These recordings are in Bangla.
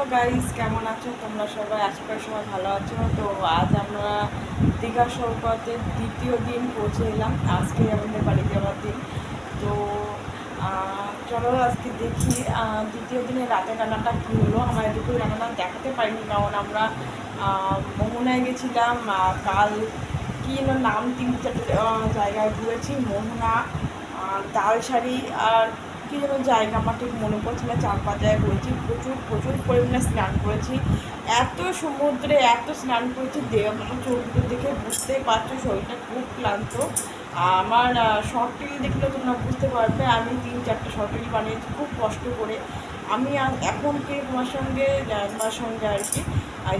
হ্যালো গাইস, কেমন আছো? তোমরা সবাই আজকের সময় ভালো আছো। তো আজ আমরা দীঘা সৈকতের দ্বিতীয় দিন পৌঁছে এলাম। আজকে আমাদের বাড়ি যাওয়ার দিন। তো চলো আজকে দেখি দ্বিতীয় দিনে রাতে রান্নাটা কী হলো? আমার দুপুরে রান্নাটা দেখাতে পারিনি, কারণ আমরা মোহনায় গেছিলাম কাল কী নাম তিন চারটে জায়গায় ঘুরেছি, মোহনা তালসারি আর কী যেন জায়গা আমার ঠিক মনে পড়ছে না চার পাঁচ জায়গায় ঘুরেছি প্রচুর প্রচুর পরিমাণে স্নান করেছি। এত সমুদ্রে এত স্নান করেছি আমার চোখগুলো দেখে বুঝতেই পারছ, শরীরটা খুব ক্লান্ত। আমার শর্ট রিল দেখলে তোমরা বুঝতে পারবে, আমি তিন, চারটে শর্ট রিল বানিয়েছি, খুব কষ্ট করে। আমি এখন কি তোমার সঙ্গে তোমার সঙ্গে আর কি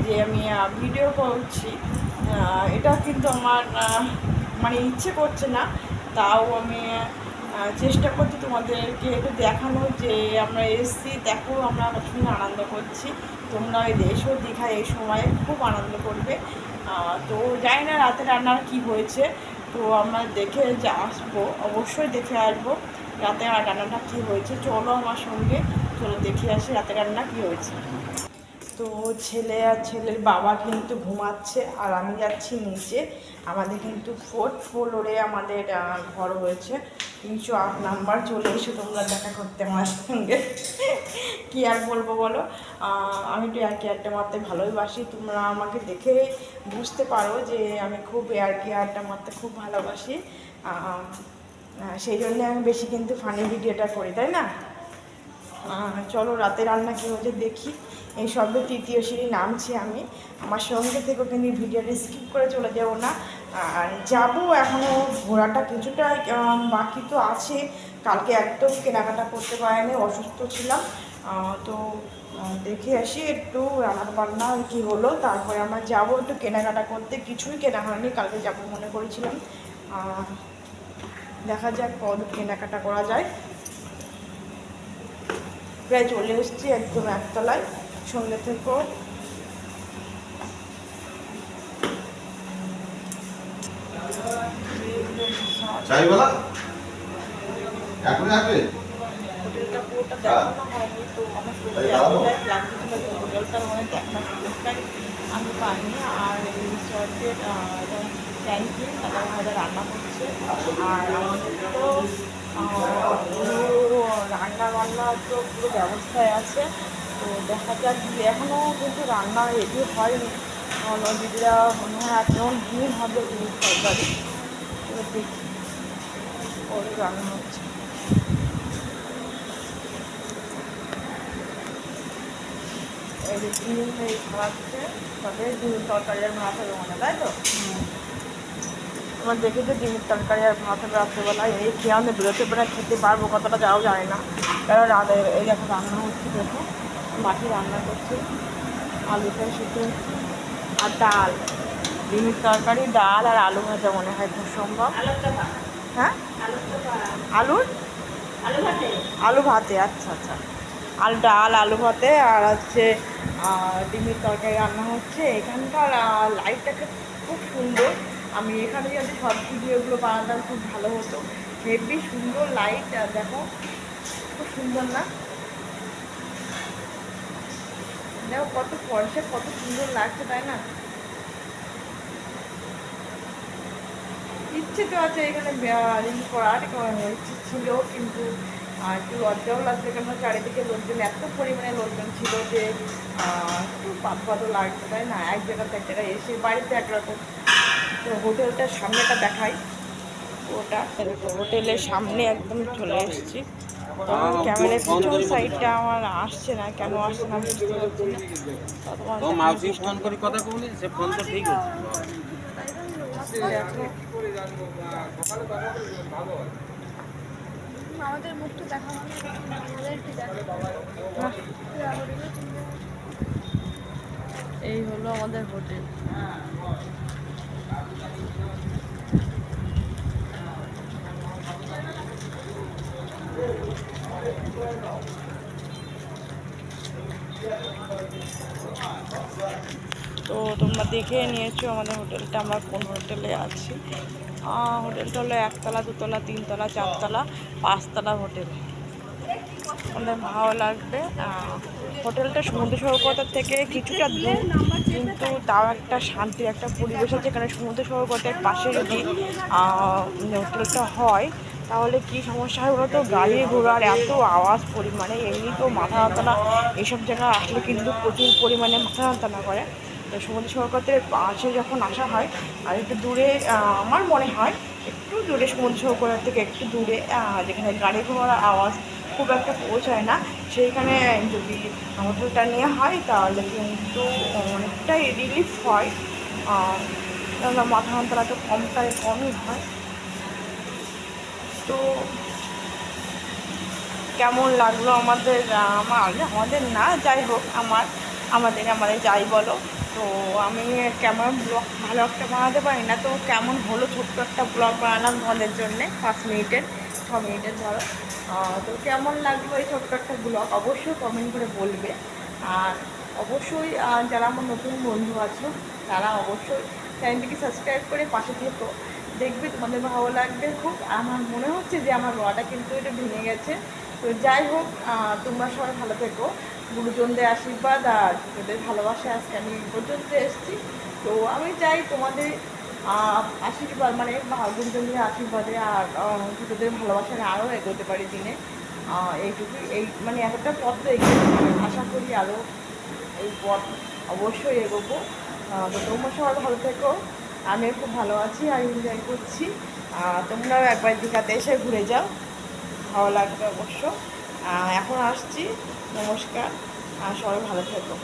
যে আমি ভিডিও করছি এটা কিন্তু আমার মানে ইচ্ছে করছে না, তাও আমি চেষ্টা করছি তোমাদেরকে একটু দেখানো যে আমরা এসছি, দেখো আমরা শুনে আনন্দ করছি। তোমরা ওই এসো দীঘায় এই সময় খুব আনন্দ করবে। তো জানি না রাতে রান্নার কি হয়েছে, তো আমরা দেখে যে আসব, অবশ্যই দেখে আসব রাতে রান্নাটা কী হয়েছে। চলো আমার সঙ্গে, চলো দেখে আসি রাতে রান্না কী হয়েছে। তো ছেলে আর ছেলের বাবা কিন্তু ঘুমাচ্ছে আর আমি যাচ্ছি নিচে। আমাদের কিন্তু ফোর্থ ফ্লোরে আমাদের ঘর হয়েছে। তিনশো আট নাম্বার, চলে এসে তোমরা দেখা করতে আমার সঙ্গে। কী আর বলব বলো? আমি তো এয়ার কেয়ারটা মারতে ভালোই বাসি তোমরা আমাকে দেখে বুঝতে পারো যে আমি খুব এয়ার কেয়ারটা মারতে খুব ভালোবাসি। সেই জন্যে আমি বেশি কিন্তু ফানি ভিডিওটা করি, তাই না? চলো রাতে রান্না কী হয়েছে দেখি। এই সবে তৃতীয় সিঁড়ি নামছি আমি। আমার সঙ্গে থেকেও কিন্তু ভিডিওটা স্কিপ করে চলে যাব না। আর যাব এখনও ঘোরাটা কিছুটা বাকি তো আছে। কালকে একদম কেনাকাটা করতে পারিনি, অসুস্থ ছিলাম। তো দেখে আসি একটু রান্না বান্না কী হলো। তারপরে আমরা যাব একটু কেনাকাটা করতে। কিছুই কেনা হয়নি, কালকে যাব মনে করেছিলাম। দেখা যাক কত কেনাকাটা করা যায়। প্রায় চলে এসেছি একদম একতলায়। সঙ্গে থেকেও মানে দেখার সুযোগটাই আমি পাইনি। আর এই রিসর্টের ক্যান্টিন তাদের মধ্যে রান্না করছে আর আমাদের তো রান্না বান্না তো পুরো ব্যবস্থায় আছে। তো দেখা যাক এখনও কিন্তু রান্না রেডি হয়নি। দিদিরা মনে হয় এখন দিন হবে তরকারি তো দেখি রান্না হচ্ছে। এই এই তরকারি আর তাই তো? আমার দেখে যে ডিমের তরকারি আর ভাত হবে রাত্রেবেলায়, এই খেয়ে আমাদের বেরোতে খেতে পারব কতটা যাও যায় না। কারণ রাতে এই দেখো রান্না হচ্ছে দেখো মাটি রান্না করছে, আলুটা শুধু আর ডাল। ডিমের তরকারি, ডাল আর আলু ভাজা মনে হয় খুব সম্ভব। হ্যাঁ? আলুর? আলু ভাতে আচ্ছা আচ্ছা। আর ডাল, আলু ভাতে আর হচ্ছে ডিমের তরকারি রান্না হচ্ছে। এখানকার লাইটটাকে খুব সুন্দর। আমি এখানে যদি সব ভিডিওগুলো বানাতাম, খুব ভালো হতো। হেভি সুন্দর লাইট দেখো। খুব সুন্দর না? দেখো কত ফর্সে কত সুন্দর লাগছে, তাই না? ইচ্ছে তো আছে এখানে রিল ইচ্ছে ছিল কিন্তু একটু লজ্জাও লাগছে কেন, চারিদিকে লোকজন, এত পরিমাণে লোকজন ছিল যে একটু পাত পাতও লাগছে, তাই না? এক জায়গা থেকে জায়গায় এসে, বাড়িতে একরকম তো হোটেলটার সামনেটা দেখাই, ওটা। হোটেলের সামনে একদম চলে এসেছি। ক্যামেরার পিছন সাইডটা আমার আসছে না কেন আসছে না বুঝতে পারছি না। তা তোমার তো মাউসি ফোন করে কথা কবলি সে ফোন তো ঠিক আছে। আমাদের মুখটা দেখা আমাদেরকে দেখা এই হলো আমাদের হোটেল। তো তোমরা দেখে নিয়েছো আমাদের হোটেলটা, আমরা কোন হোটেলে আছি। হোটেলটা হলো একতলা, দুতলা, তিনতলা, চারতলা, পাঁচতলা হোটেল। আমাদের ভালো লাগবে। হোটেলটা সমুদ্র সৈকতের থেকে কিছুটা দূর, কিন্তু তাও একটা শান্তির একটা পরিবেশ আছে। যেখানে সমুদ্র সৈকতের পাশে যদি হোটেলটা হয় তাহলে কি সমস্যা হয় বলতো? গাড়ি ঘোড়ার এত আওয়াজ পরিমাণে, এমনি তো মাথা যন্ত্রণা এইসব জায়গায় আসলে কিন্তু প্রচুর পরিমাণে মাথা যন্ত্রণা করে। তো সমুদ্র সৈকতের পাশে যখন আসা হয়, আর একটু দূরে আমার মনে হয় একটু দূরে সমুদ্র সৈকতের থেকে একটু দূরে যেখানে গাড়ি ঘোড়ার আওয়াজ খুব একটা পৌঁছায় না, সেইখানে যদি হোটেলটা নেওয়া হয়, তাহলে কিন্তু অনেকটাই রিলিফ হয়। মাথা কেননা তো কমটাই কমই হয়। তো কেমন লাগল আমাদের আমার আমাদের না, যাই হোক, আমার, আমাদের আমাদের যাই বলো। তো আমি কেমন ব্লগ, ভালো একটা বানাতে পারি না, তো কেমন হলো ছোট্ট একটা ব্লগ বানালাম তোমাদের জন্যে, পাঁচ মিনিটের, ছ মিনিটের ধরো। তো কেমন লাগল এই ছোট্ট একটা ব্লগ, অবশ্যই কমেন্ট করে বলবে। আর অবশ্যই যারা আমার নতুন বন্ধু আছো, তারা অবশ্যই চ্যানেলটিকে সাবস্ক্রাইব করে পাশে থেকো। দেখবে তোমাদের ভালো লাগবে খুব। আমার মনে হচ্ছে যে আমার গলাটা কিন্তু এটা ভেঙে গেছে। তো যাই হোক তোমরা সবাই ভালো থেকো। গুরুজনদের আশীর্বাদ আর তোদের ভালোবাসা আজকে আমি পর্যন্ত এসেছি। তো আমি চাই তোমাদের আশীর্বাদ মানে গুরুজনদের আশীর্বাদে আর ছোটোদের ভালোবাসায় আরও এগোতে পারি দিনে। আহ, এইটুকুই এই মানে একটা পথ তো আশা করি আরও এই পথ অবশ্যই এগোবো। তো তোমরা সবাই ভালো থেকো। আমিও খুব ভালো আছি আর এনজয় করছি। তোমরাও একবার দীঘাতে এসে ঘুরে যাও। ভালো লাগবে অবশ্য। এখন আসছি। নমস্কার। আর সবাই ভালো থেকো।